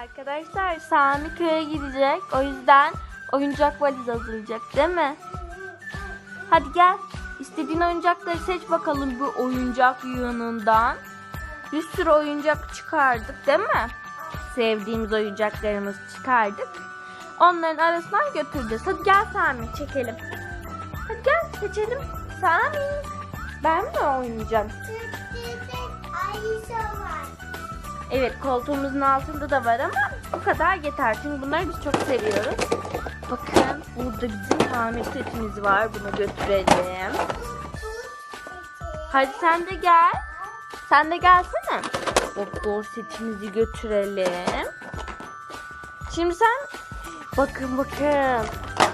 Arkadaşlar Sami köye gidecek. O yüzden oyuncak valiz hazırlayacak değil mi? Hadi gel. İstediğin oyuncakları seç bakalım bu oyuncak yığınından. Bir sürü oyuncak çıkardık değil mi? Sevdiğimiz oyuncaklarımızı çıkardık. Onların arasından götüreceğiz. Hadi gel Sami çekelim. Hadi gel seçelim. Sami. Ben mi oynayacağım? Evet koltuğumuzun altında da var ama bu kadar yeter. Çünkü bunları biz çok seviyoruz. Bakın burada bizim tamir setimiz var. Bunu götürelim. Hadi sen de gel. Sen de gelsene. Doktor setimizi götürelim. Şimdi sen bakın bakın.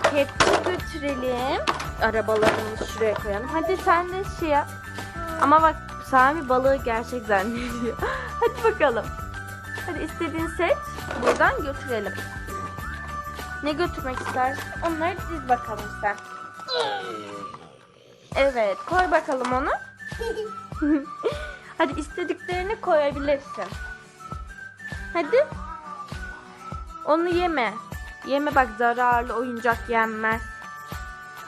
Kepçe götürelim. Arabalarımızı şuraya koyalım. Hadi sen de şey yap. Ama bak Sami balığı gerçek zannediyor. Hadi bakalım. Hadi istediğin seç. Buradan götürelim. Ne götürmek istersin? Onları diz bakalım sen. Evet koy bakalım onu. Hadi istediklerini koyabilirsin. Hadi. Onu yeme. Yeme bak zararlı oyuncak yenmez.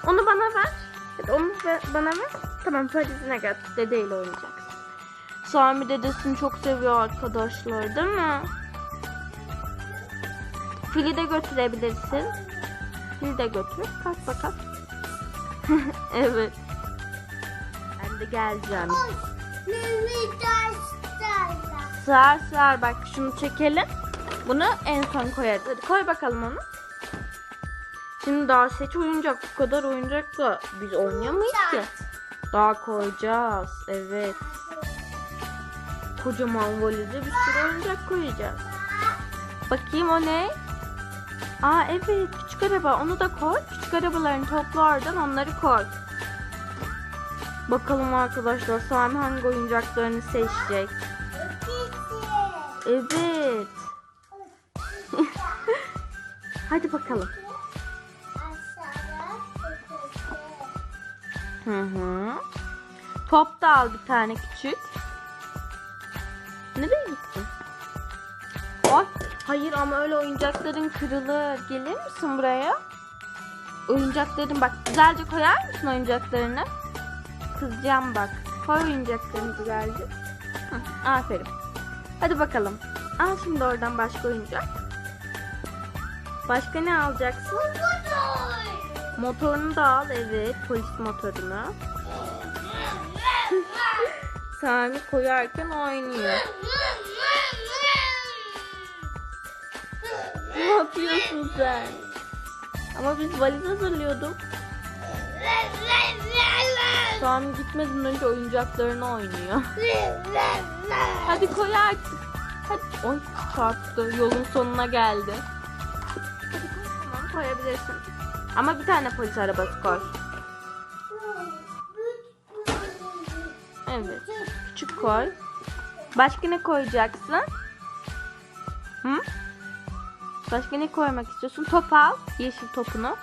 Onu bana ver. Hadi onu bana ver. Tamam valizine gel. Dedeyle oynayacaksın. Sami dedesini çok seviyor arkadaşlar değil mi? Fili de götürebilirsin. Fili de götür. Kalk bakalım. evet. Ben de geleceğim. Sığar sığar bak şunu çekelim. Bunu en son koyarız. Hadi koy bakalım onu. Şimdi daha seç oyuncak. Bu kadar oyuncakla biz oynayamayız ki. Daha koyacağız. Evet. Kocaman valize bir sürü oyuncak koyacağız. Bakayım o ne? Aa evet küçük araba onu da koy. Küçük arabaların toplu oradan onları koy. Bakalım arkadaşlar Sami hangi oyuncaklarını seçecek. Evet. Hadi bakalım. Hı hı. Top da al bir tane küçük. Nereye gittin? Ay, hayır ama öyle oyuncakların kırılır. Gelir misin buraya? Oyuncakların bak güzelce koyar mısın oyuncaklarını? Kızacağım bak. Koy oyuncaklarını güzelce. Hı, aferin. Hadi bakalım. Al şimdi oradan başka oyuncak. Başka ne alacaksın? Motorunu da al evet polis motorunu. Sami koyarken oynuyor. Ne yapıyorsun sen? Ama biz valiz hazırlıyorduk. Sami gitmeden önce oyuncaklarını oynuyor. Hadi koy artık. Hadi. Oy çarptı. Yolun sonuna geldi. Hadi koy tamam koyabilirsin. Ama bir tane polis arabası koy. Evet. Küçük koy. Başka ne koyacaksın? Hı? Başka ne koymak istiyorsun? Top al. Yeşil topunu.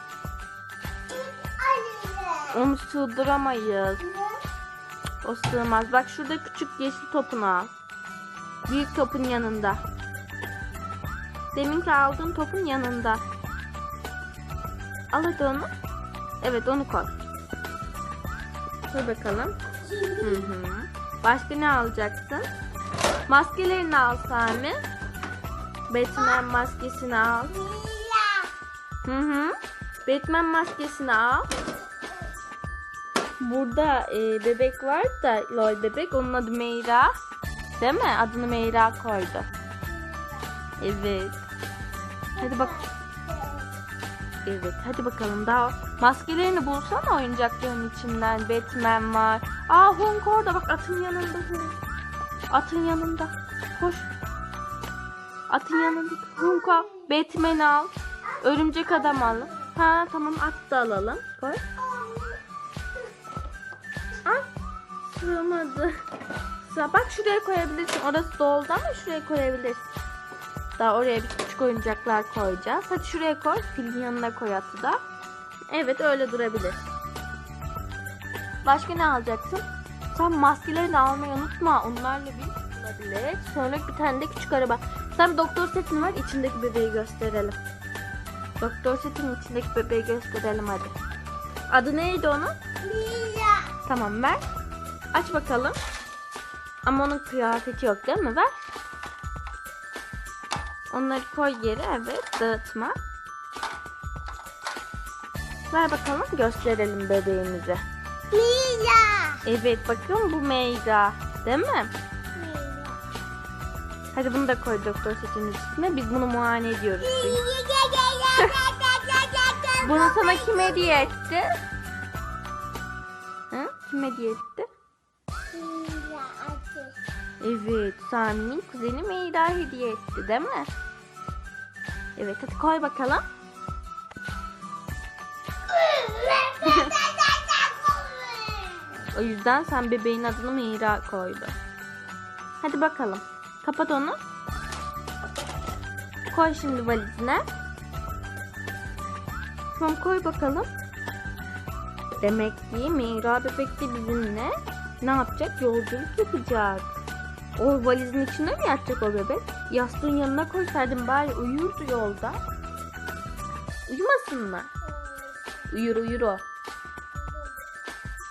Onu sığdıramayız. O sığmaz. Bak şurada küçük yeşil topunu al. Büyük topun yanında. Deminki aldığın topun yanında. Al hadi onu. Evet onu koy. Koy bakalım. Hı hı. Başka ne alacaksın? Maskelerini al Sami. Batman maskesini al. Hı hı. Batman maskesini al. Burada e, bebek var da lol bebek. Onun adı Meyra. Değil mi? Adını Meyra koydu. Evet. Hadi bak. Evet hadi bakalım daha maskelerini bulsana oyuncakların içinden. Batman var. Aa Hulk orada bak atın yanında. Atın yanında. Koş. Atın yanında. Hulk al. Batman al. Örümcek adam al. Ha tamam at da alalım. Koy. Ah sığmadı. Sığ- Bak şuraya koyabilirsin. Orası doldu ama şuraya koyabilirsin. Daha oraya bir küçük oyuncaklar koyacağız. Hadi şuraya koy. Filin yanına koy da. Evet öyle durabilir. Başka ne alacaksın? Sen maskelerini almayı unutma. Onlarla bir olabilir. Sonra bir tane de küçük araba. Sen doktor setin var içindeki bebeği gösterelim. Doktor setin içindeki bebeği gösterelim hadi. Adı neydi onun? Mira. Tamam ver. Aç bakalım. Ama onun kıyafeti yok değil mi? Ver. Onları koy geri evet dağıtma. Ver bakalım gösterelim bebeğimizi. Mira. Evet bakın bu Meyra. Değil mi? Mira. Hadi bunu da koy doktor seçinin üstüne. Biz bunu muayene ediyoruz. Bunu sana kim hediye etti? Hı? Kim hediye etti? Evet, Sami'nin kuzeni Meyra hediye etti değil mi? Evet, hadi koy bakalım. O yüzden sen bebeğin adını Meyra koydu. Hadi bakalım. Kapat onu. Koy şimdi valizine. Tamam koy bakalım. Demek ki Meyra bebek de bizimle ne yapacak? Yolculuk yapacak. O valizin içinde mi yatacak o bebek? Yastığın yanına koysaydın bari uyurdu yolda. Uyumasın mı? Uyur uyur o.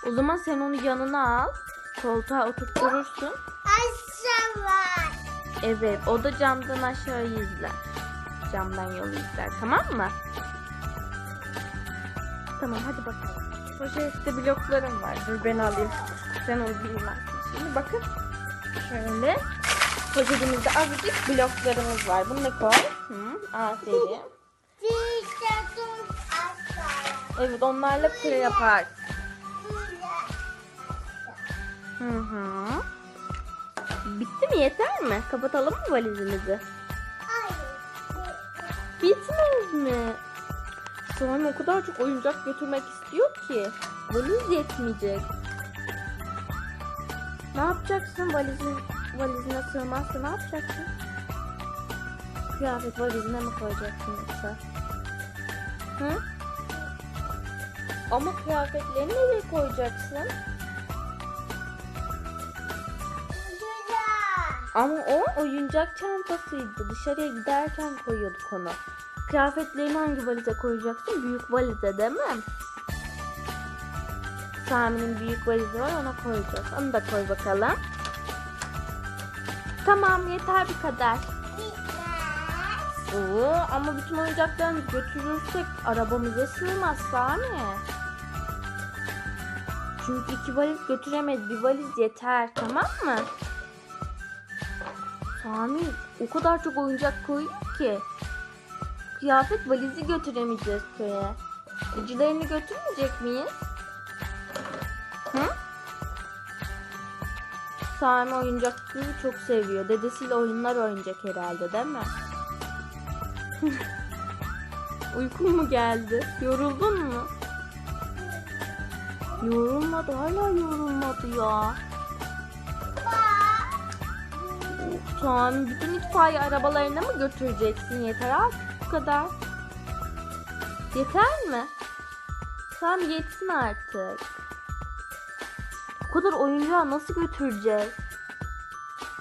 O zaman sen onu yanına al. Koltuğa oturturursun. Evet o da camdan aşağı izler. Camdan yolu izler tamam mı? Tamam hadi bakalım. Poşette bloklarım var. Dur ben alayım. Sen onu bilmezsin. Şimdi bakın. Şöyle. Poşetimizde azıcık bloklarımız var. Bunu da koy. Hı, aferin. Evet onlarla kure yapar. Hı hı. Bitti mi yeter mi? Kapatalım mı valizimizi? Bitmez mi? Sonra o kadar çok oyuncak götürmek istiyor ki. Valiz yetmeyecek. Ne yapacaksın valizin valizine sığmazsa ne yapacaksın? Kıyafet valizine mi koyacaksın yoksa? Hı? Ama kıyafetlerini nereye koyacaksın? Ama o oyuncak çantasıydı. Dışarıya giderken koyuyorduk onu. Kıyafetlerini hangi valize koyacaksın? Büyük valize değil mi? Sami'nin büyük valizi var ona koyacağız. Onu da koy bakalım. Tamam yeter bu kadar. Oo, ama bütün oyuncaklarını götürürsek arabamıza sığmaz Sami. Çünkü iki valiz götüremeyiz. Bir valiz yeter tamam mı? Sami o kadar çok oyuncak koyuyor ki. Kıyafet valizi götüremeyeceğiz köye. Ucularını götürmeyecek miyiz? Sami oyuncakları çok seviyor. Dedesiyle oyunlar oynayacak herhalde değil mi? Uykun mu geldi? Yoruldun mu? Yorulmadı. Hala yorulmadı ya. Sami bütün itfaiye arabalarına mı götüreceksin? Yeter artık bu kadar. Yeter mi? Sami yetsin artık. Kadar oyuncağı nasıl götüreceğiz?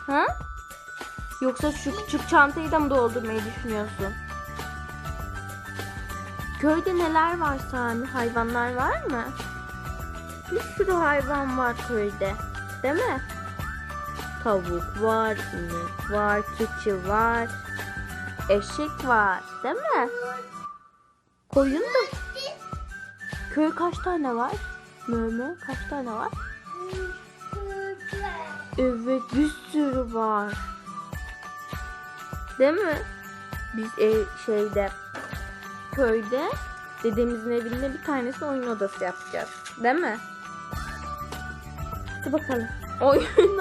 Ha? Yoksa şu küçük çantayı da mı doldurmayı düşünüyorsun? Köyde neler var Sami? Hayvanlar var mı? Bir sürü hayvan var köyde. Değil mi? Tavuk var, inek var, keçi var, eşek var. Değil mi? Koyun da. Köy kaç tane var? Mö kaç tane var? Evet bir sürü var. Değil mi? Biz ev şeyde köyde dedemizin evinde bir tanesi oyun odası yapacağız. Değil mi? Hadi bakalım. Oyun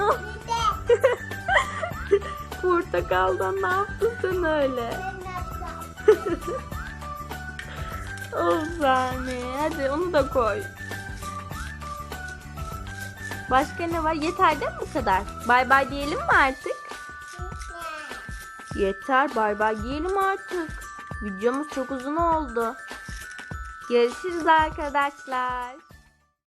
Portakaldan ne yaptın sen öyle? Sami. Hadi onu da koy. Başka ne var? Yeter değil mi bu kadar? Bay bay diyelim mi artık? Yeter bay bay diyelim artık. Videomuz çok uzun oldu. Görüşürüz arkadaşlar.